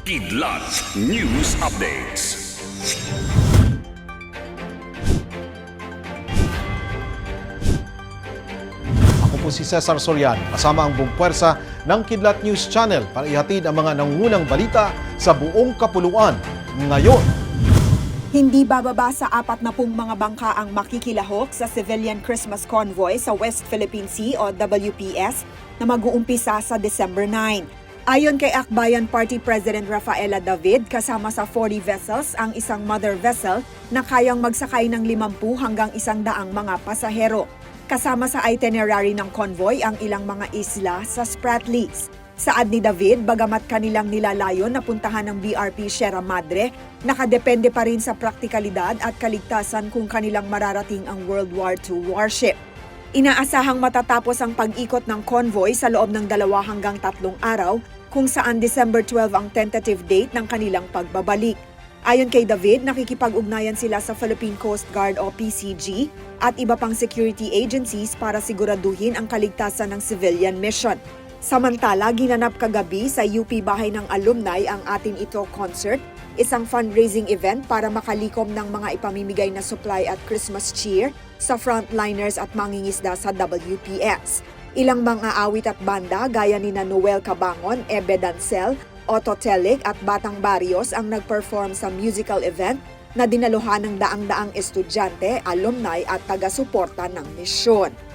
Kidlat News Updates. Ako po si Cesar Soriano, kasama ang buong puwersa ng Kidlat News Channel para ihatid ang mga nangungunang balita sa buong kapuluan. Ngayon, Hindi bababa sa apat na pong mga bangka ang makikilahok sa Civilian Christmas Convoy sa West Philippine Sea o WPS na mag-uumpisa sa December 9. Ayon kay Akbayan Party President Rafaela David, kasama sa 40 vessels ang isang mother vessel na kayang magsakay ng 50 hanggang 100 mga pasahero. Kasama sa itinerary ng convoy ang ilang mga isla sa Spratlys. Saad ni David, bagamat kanilang nilalayon na puntahan ng BRP Sierra Madre, nakadepende pa rin sa praktikalidad at kaligtasan kung kanilang mararating ang World War II warship. Inaasahang matatapos ang pag-ikot ng convoy sa loob ng dalawa hanggang tatlong araw kung saan December 12 ang tentative date ng kanilang pagbabalik. Ayon kay David, nakikipag-ugnayan sila sa Philippine Coast Guard o PCG at iba pang security agencies para siguraduhin ang kaligtasan ng civilian mission. Samantala, ginanap kagabi sa UP Bahay ng Alumni ang Atin Ito Concert, isang fundraising event para makalikom ng mga ipamimigay na supply at Christmas cheer sa frontliners at mangingisda sa WPS. Ilang mga awit at banda gaya ni na Noel Cabangon, Ebe Dancel, Otto Telic at Batang Barrios ang nag-perform sa musical event na dinaluhan ng daang-daang estudyante, alumni at taga-suporta ng misyon.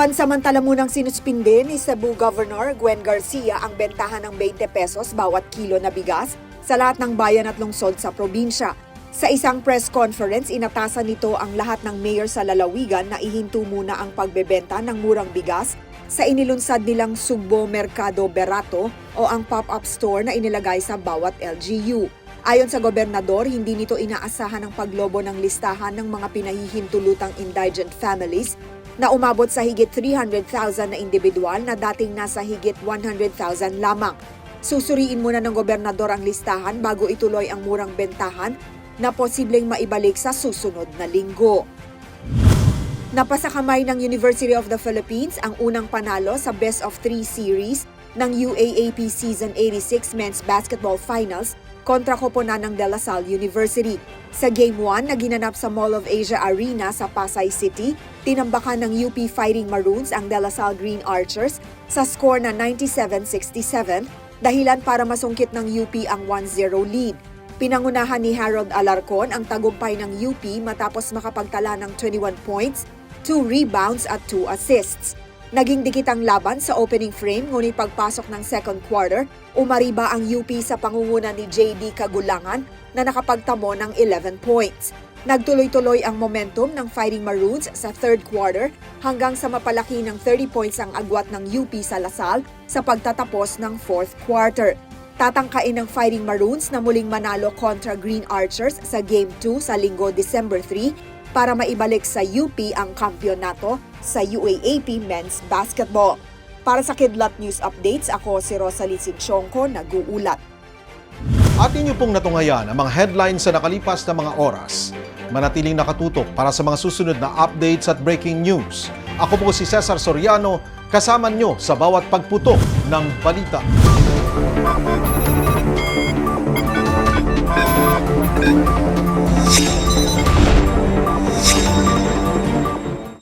Pansamantala munang sinuspinde ni Cebu Governor Gwen Garcia ang bentahan ng 20 pesos bawat kilo na bigas sa lahat ng bayan at lungsod sa probinsya. Sa isang press conference, inatasan nito ang lahat ng mayor sa lalawigan na ihinto muna ang pagbebenta ng murang bigas sa inilunsad nilang Sugbo Mercado Berato o ang pop-up store na inilagay sa bawat LGU. Ayon sa gobernador, hindi nito inaasahan ang paglobo ng listahan ng mga pinahihintulutang indigent families na umabot sa higit 300,000 na individual na dating nasa higit 100,000 lamang. Susuriin muna ng gobernador ang listahan bago ituloy ang murang bentahan na posibleng maibalik sa susunod na linggo. Napasakamay ng University of the Philippines ang unang panalo sa Best of Three Series ng UAAP Season 86 Men's Basketball Finals kontra koponan ng De La Salle University. Sa Game 1 na ginanap sa Mall of Asia Arena sa Pasay City, tinambakan ng UP Fighting Maroons ang De La Salle Green Archers sa score na 97-67, dahilan para masungkit ng UP ang 1-0 lead. Pinangunahan ni Harold Alarcon ang tagumpay ng UP matapos makapagtala ng 21 points, 2 rebounds at 2 assists. Naging dikit ang laban sa opening frame ngunit pagpasok ng second quarter, umariba ang UP sa pangunguna ni JD Kagulangan na nakapagtamo ng 11 points. Nagtuloy-tuloy ang momentum ng Fighting Maroons sa third quarter hanggang sa mapalaki ng 30 points ang agwat ng UP sa Lasal sa pagtatapos ng fourth quarter. Tatangkain ng Fighting Maroons na muling manalo kontra Green Archers sa Game 2 sa linggo December 3 para maibalik sa UP ang kampyonato sa UAAP Men's Basketball. Para sa Kidlat News Updates, ako si Rosalie Sinchonko, nag-uulat. atin niyo pong natungayan ang mga headlines sa nakalipas na mga oras. Manatiling nakatutok para sa mga susunod na updates at breaking news. Ako po si Cesar Soriano, kasama nyo sa bawat pagputok ng balita.